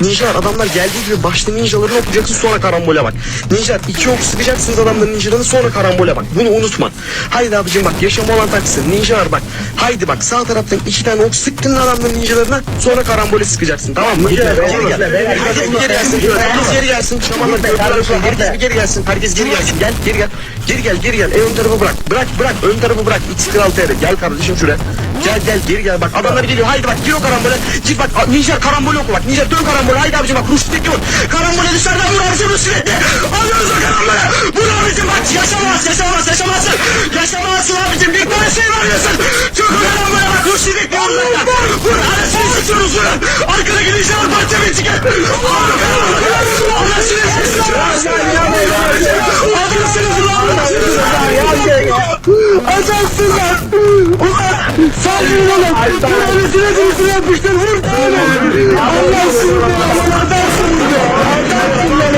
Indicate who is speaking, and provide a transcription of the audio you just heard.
Speaker 1: Ninjalar adamlar geldiği gibi başta ninjalarını okuyacaksın sonra karambole bak. Ninjalar iki ok sıkacaksınız adamların ninjalarını sonra karambole bak. Bunu unutma. Haydi abicim bak yaşam olan taksın. Ninjalar bak. Haydi bak sağ taraftan iki tane ok sıktın adamların ninjalarına sonra karambole sıkacaksın tamam mı? Geri gel. Herkes bir geri gelsin. Herkes geri gelsin. Şamanlar Herkes geri gelsin. Herkes geri gelsin. Gel geri gel. Geri gel geri gel. E, ön tarafı bırak. Bırak bırak. Ön tarafı bırak. X kral TR. Gel kardeşim şuraya. Gel gel geri gel. Bak adamlar geliyor haydi bak giriyor karambole. Git bak Ninja karambole oku bak Ninja dön karambole. Haydi abicim bak Rushdie vur karambole dışarıdan vur abicim Rushdie alıyoruz o karambole. Vur abicim? Bak yaşamaz yaşamaz yaşamazsın yaşamazsın abicim. Bir tane şey veriyorsun çok o karambole bak Rushdie vur vur anasını sıçıyoruz vurun arkadaki Ninja'lar parça bir çıkar. Vur karambole. Anasını sıçıyoruz adamsınız lan Acaksın lan. Ulan Saldırın 哎呀！